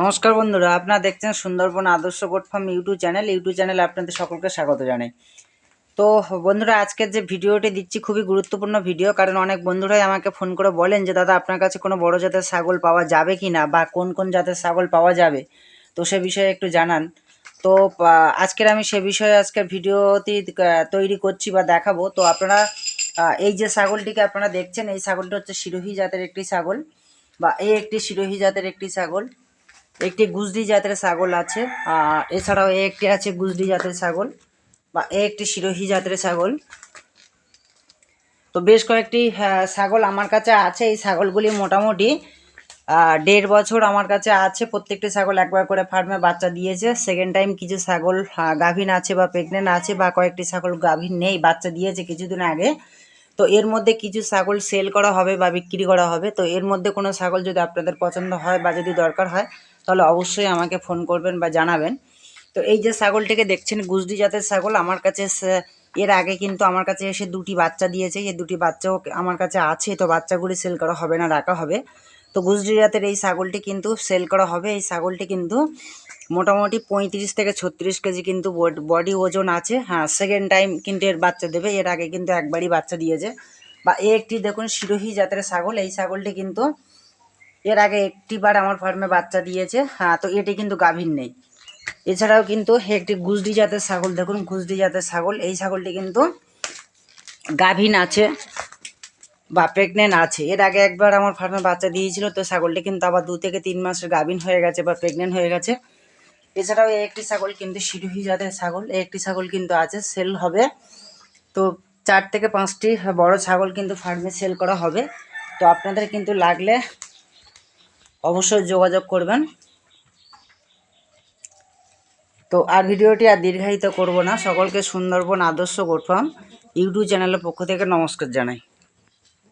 নমস্কার বন্ধুরা, আপনারা দেখছেন সুন্দরবন আদর্শ goat farm YouTube channel. YouTube চ্যানেলে আপনাদের সকলকে স্বাগত জানাই। তো বন্ধুরা, আজকের যে ভিডিওটি দিচ্ছি খুবই গুরুত্বপূর্ণ ভিডিও, কারণ অনেক বন্ধুরাই আমাকে ফোন করে বলেন যে, দাদা, আপনার কাছে কোনো বড় জাতের ছাগল পাওয়া যাবে কি না? বা কোন কোন জাতের ছাগল পাওয়া যাবে? তো সে বিষয়ে একটু জানান। তো আজকের আমি সে বিষয়ে আজকের ভিডিওটি তৈরি করছি বা দেখাবো। তো আপনারা এই যে ছাগলটিকে আপনারা দেখছেন, এই ছাগলটি হচ্ছে শিরোহী জাতের একটি ছাগল বা এই একটি শিরোহী জাতের একটি ছাগল। একটি গুজরি জাতের ছাগল আছে এছাড়াও একটি আছে গুজরি জাতের ছাগল বা একটি শিরোহী জাতের ছাগল। তো বেশ কয়েকটি আহ, ছাগল আমার কাছে আছে। এই ছাগলগুলি মোটামুটি দেড় বছর আমার কাছে আছে। প্রত্যেকটি ছাগল একবার করে ফার্মে বাচ্চা দিয়েছে। সেকেন্ড টাইম কিছু ছাগল গাভীন আছে বা প্রেগনেন্ট আছে বা কয়েকটি ছাগল গাভীন নেই বাচ্চা দিয়েছে কিছুদিন আগে। তো এর মধ্যে কিছু ছাগল সেল করা হবে বা বিক্রি করা হবে। তো এর মধ্যে কোনো ছাগল যদি আপনাদের পছন্দ হয় বা যদি দরকার হয়, তাহলে অবশ্যই আমাকে ফোন করবেন বা জানাবেন। তো এই যে ছাগলটিকে দেখছেন, গুজরি জাতের ছাগল, আমার কাছে এর আগে কিন্তু আমার কাছে এসে দুটি বাচ্চা দিয়েছে। এই দুটি বাচ্চাও আমার কাছে আছে, তো বাচ্চাগুলি সেল করা হবে না, রাখা হবে। তো গুজরি জাতের এই ছাগলটি কিন্তু সেল করা হবে। এই ছাগলটি কিন্তু মোটামুটি পঁয়ত্রিশ থেকে ছত্রিশ কেজি কিন্তু বডি ওজন আছে। হ্যাঁ সেকেন্ড টাইম কিন্তু এর বাচ্চা দেবে। এর আগে কিন্তু একবারই বাচ্চা দিয়েছে। বা এ একটি দেখুন শিরোহী জাতের ছাগল। এই ছাগলটি কিন্তু এর আগে একটিবার আমার ফার্মে বাচ্চা দিয়েছে। হ্যাঁ তো এটি কিন্তু গাভীর নেই। এছাড়াও কিন্তু একটি গুজরি জাতের ছাগল। দেখুন, গুজরি জাতের ছাগল। এই ছাগলটি কিন্তু গাভীন আছে। বা প্রেগনেন্ট আছে। এর আগে একবার আমার ফার্মে বাচ্চা দিয়েছিল, তো ছাগলটি কিন্তু আবার দু থেকে তিন মাসের গাভিন হয়ে গেছে বা প্রেগনেন্ট হয়ে গেছে। এছাড়াও এই একটি ছাগল কিন্তু শিরোহী জাতের ছাগল এই একটি ছাগল কিন্তু আছে সেল হবে। তো চার থেকে পাঁচটি বড় ছাগল কিন্তু ফার্মে সেল করা হবে। তো আপনাদের কিন্তু লাগলে অবশ্যই যোগাযোগ করবেন। তো আর ভিডিওটি আর দীর্ঘায়িত করব না। সকলকে সুন্দরবন আদর্শ গোট ফার্ম ইউটিউব চ্যানেলের পক্ষ থেকে নমস্কার জানাই।